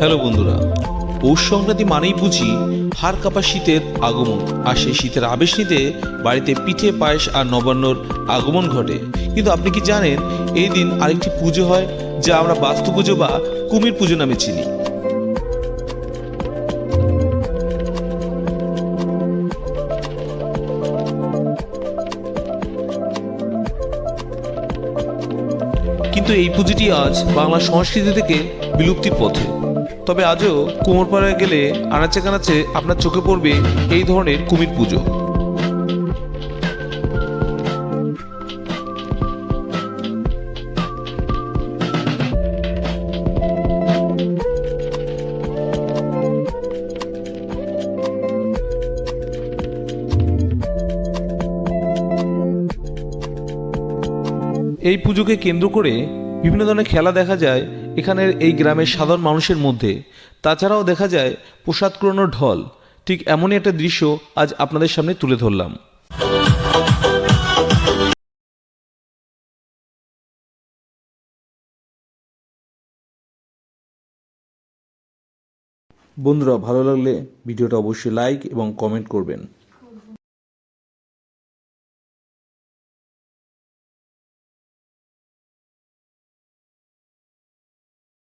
Hello বন্ধুরা, পৌষ সংক্রান্তি মানেই বুঝি হাড় কাপা শীতের আগমন, আর সেই শীতের আবেশ নিতে বাড়িতে পিঠে, পায়েস আর নবান্নর আগমন ঘটে। কিন্তু আপনি কি জানেন, এই দিন আরেকটি পুজো হয়, যা আমরা বাস্তু পুজো বা কুমির পুজো নামে চিনি। কিন্তু এই পুজোটি আজ বাংলা সংস্কৃতি থেকে বিলুপ্তির পথে। তবে আজও কুমোরপাড়ায় গেলে আনাচে কানাচে আপনার চোখে পড়বে এই ধরনের কুমির পুজো। এই পুজোকে কেন্দ্র করে বিভিন্ন ধরনের খেলা দেখা যায়। এখানের এই গ্রামের সাধারণ মানুষের মধ্যে, তাছাড়াও দেখা যায় প্রসাদ কুড়ানোর ঢল। ঠিক এমনই একটা দৃশ্য আজ আপনাদের সামনে তুলে ধরলাম। বন্ধুরা, ভালো লাগলে ভিডিওটা অবশ্যই লাইক এবং কমেন্ট করবেন।